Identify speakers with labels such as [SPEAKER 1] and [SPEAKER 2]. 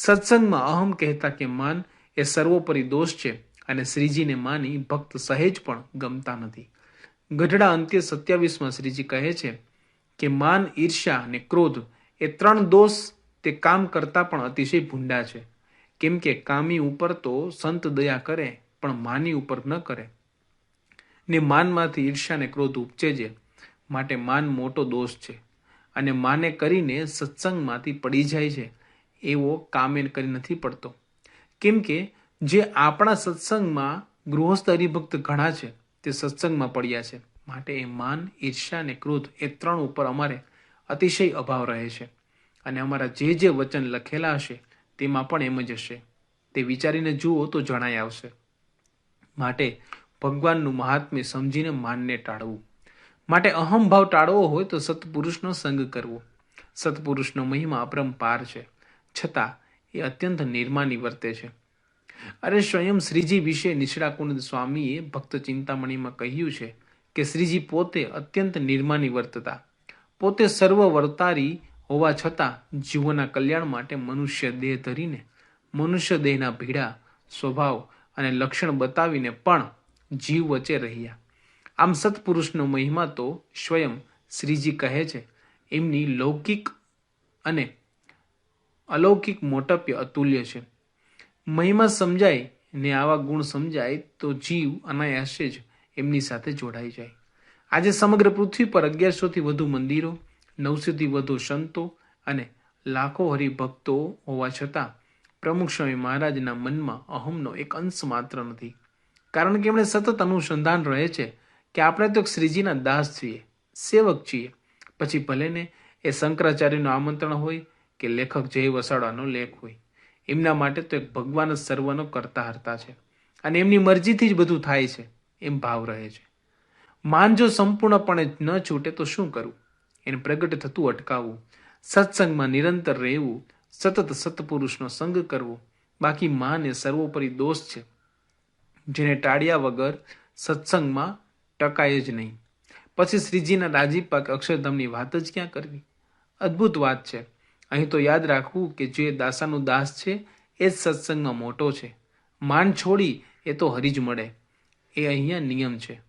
[SPEAKER 1] સત્સંગમાં અહમ કહેતા કે માન એ સર્વોપરી દોષ છે અને શ્રીજીને માની ભક્ત સહેજ પણ ગમતા નથી. ગઢડા અંત્ય સત્યાવીસમાં શ્રીજી કહે છે કે માન, ઈર્ષ્યા અને ક્રોધ એ ત્રણ દોષ તે કામ કરતા પણ અતિશય ભૂંડા છે. કેમ કે કામી ઉપર તો સંત દયા કરે, પણ માની ઉપર ન કરે. ને માનમાંથી ઈર્ષ્યા અને ક્રોધ ઉપજે છે, માટે માન મોટો દોષ છે. અને માને કરીને સત્સંગમાંથી પડી જાય છે. એવો કામે કરી નથી પડતો. કેમ કે જે આપણા સત્સંગમાં ગૃહસ્થ હરિભક્ત ઘણા છે, તે સત્સંગમાં પડ્યા છે. માટે એ માન, ઈર્ષ્યા અને ક્રોધ એ ત્રણ ઉપર અમારે અતિશય અભાવ રહે છે. અને અમારા જે જે વચન લખેલા હશે, તેમાં પણ એમ જ હશે. તે વિચારીને જુઓ તો જણાય આવશે. માટે ભગવાનનું મહાત્મ્ય સમજીને માનને ટાળવું. માટે અહમભાવ ટાળવો હોય તો સત્પુરુષનો સંગ કરવો. સત્પુરુષનો મહિમા અપરંપાર છે. છતાં એ અત્યંત નિર્માની વર્તે છે. અરે સ્વયં શ્રીજી વિશે નિષ્ણાકુંડ સ્વામીએ ભક્ત ચિંતામણીમાં કહ્યું છે કે શ્રીજી પોતે અત્યંત નિર્માની વર્તતા પોતે સર્વ વર્તારી હોવા છતાં જીવોના કલ્યાણ માટે મનુષ્ય દેહ ધરીને, મનુષ્ય દેહના ભીડા સ્વભાવ અને લક્ષણ બતાવીને પણ જીવ વચ્ચે રહ્યા. આમ સત્પુરુષનો મહિમા તો સ્વયં શ્રીજી કહે છે, એમની લૌકિક અને અલૌકિક મોટપ્ય અતુલ્ય છે. મહિમા સમજાય ને આવા ગુણ સમજાય તો જીવ અનાયાસે જ એમની સાથે જોડાઈ જાય. આજે સમગ્ર પૃથ્વી પર અગિયારસોથી વધુ મંદિરો, નવસોથી વધુ સંતો અને લાખો હરિભક્તો હોવા છતાં પ્રમુખ સ્વામી મહારાજના મનમાં અહમનો એક અંશ માત્ર નથી. કારણ કે એમણે સતત અનુસંધાન રહે છે કે આપણે તો શ્રીજીના દાસ છીએ, સેવક છીએ. પછી ભલેને એ શંકરાચાર્યનું આમંત્રણ હોય કે લેખક જય વસાડાનો લેખ હોય. એમના માટે તો એક ભગવાન જ સર્વનો કરતા હરતા છે. અને એમની મરજીથી જ બધું થાય છે. એમ ભાવ રહે છે. માન જો સંપૂર્ણપણે ન છૂટે તો શું કરવું એને પ્રગટ થતું અટકાવવું, સત્સંગમાં નિરંતર રહેવું, સતત સત્પુરુષનો સંગ કરવો, બાકી માન એ સર્વોપરી દોષ છે. જેને ટાળ્યા વગર સત્સંગમાં ટકાય જ નહીં. પછી શ્રીજીના રાજીપા કે અક્ષરધામની વાત જ ક્યાં કરવી? અદ્ભુત વાત છે. અહીં તો યાદ રાખવું કે જે દાસાનું દાસ છે, એ જ સત્સંગમાં મોટો છે. માન છોડી એ તો હરી જ મળે. એ અહીંયા નિયમ છે.